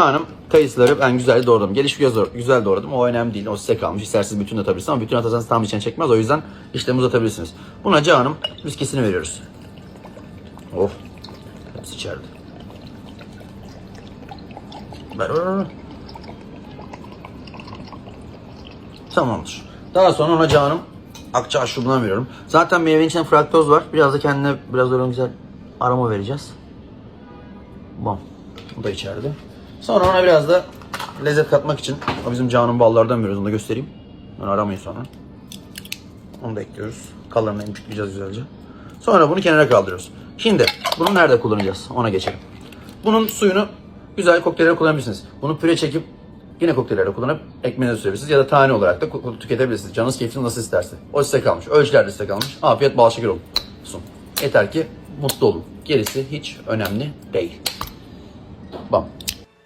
Hanım kayısıları ben güzel doğradım. Geliş güzel, doğradım. O önemli değil. O size kalmış. İsterseniz bütün atabilirsiniz ama bütün atarsanız tam içine çekmez. O yüzden işlemi uzatabilirsiniz. Buna Canım viskisini veriyoruz. Of. Hepsi içeride. Tamamdır. Daha sonra ona Canım akça şurumundan veriyorum. Zaten meyvenin içinde fraktoz var. Biraz da kendine biraz öyle güzel aroma vereceğiz. Bom. Bu da içeride. Sonra ona biraz da lezzet katmak için o bizim Can'ın ballardan veriyoruz. Onu da göstereyim. Onu aramayın sonra. Onu da ekliyoruz. Kalanını emçükleyeceğiz güzelce. Sonra bunu kenara kaldırıyoruz. Şimdi bunu nerede kullanacağız? Ona geçelim. Bunun suyunu güzel kokteyllere kullanabilirsiniz. Bunu püre çekip yine kokteyllere kullanıp ekmeğine sürebilirsiniz ya da tane olarak da tüketebilirsiniz. Canınız keyfiniz nasıl isterse. O size kalmış. Ölçüler de size kalmış. Afiyet bal şeker olsun. Yeter ki mutlu olun. Gerisi hiç önemli değil. Bam.